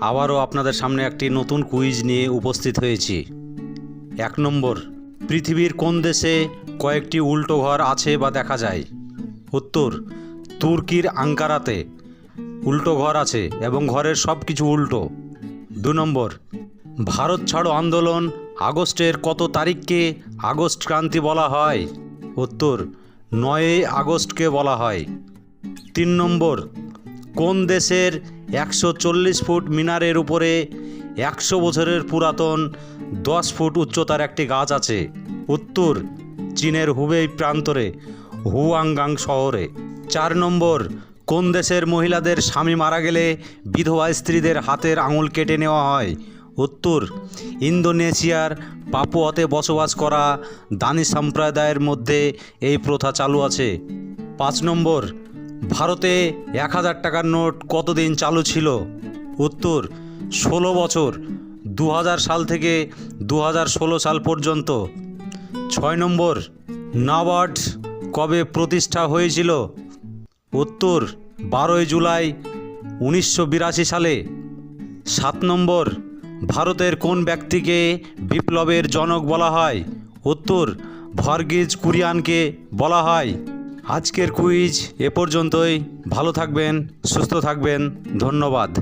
আবারও আপনাদের সামনে একটি নতুন কুইজ নিয়ে উপস্থিত হয়েছি। এক নম্বর, পৃথিবীর কোন দেশে কয়েকটি উল্টো ঘর আছে বা দেখা যায়? উত্তর, তুর্কির আঙ্কারাতে উল্টো ঘর আছে এবং ঘরের সব কিছু উল্টো। দু নম্বর, ভারত ছাড়ো আন্দোলন আগস্টের কত তারিখকে আগস্ট ক্রান্তি বলা হয়? উত্তর, নয়ই আগস্টকে বলা হয়। তিন নম্বর কোন দেশের একশো চল্লিশ ফুট মিনারের উপরে একশো বছরের পুরাতন দশ ফুট উচ্চতার একটি গাছ আছে? উত্তর, চীনের হুবেই প্রান্তরে, হুয়াংগাং শহরে। চার নম্বর, কোন দেশের মহিলাদের স্বামী মারা গেলে বিধবা স্ত্রীদের হাতের আঙুল কেটে নেওয়া হয়? উত্তর, ইন্দোনেশিয়ার পাপুয়াতে বসবাস করা দানি সম্প্রদায়ের মধ্যে এই প্রথা চালু আছে। পাঁচ নম্বর ভারতে এক হাজার টাকার নোট কতদিন চালু ছিল? উত্তর, ষোলো বছর, দু হাজার সাল থেকে দু হাজার ষোলো সাল পর্যন্ত। ছয় নম্বর, নাবার্ড কবে প্রতিষ্ঠা হয়েছিল? উত্তর, বারোই জুলাই উনিশশো বিরাশি সালে। সাত নম্বর, ভারতের কোন ব্যক্তিকে বিপ্লবের জনক বলা হয়? উত্তর, ভর্গিজ কুরিয়ানকে বলা হয়। আজকের কুইজ এ পর্যন্তই। ভালো থাকবেন সুস্থ থাকবেন। ধন্যবাদ।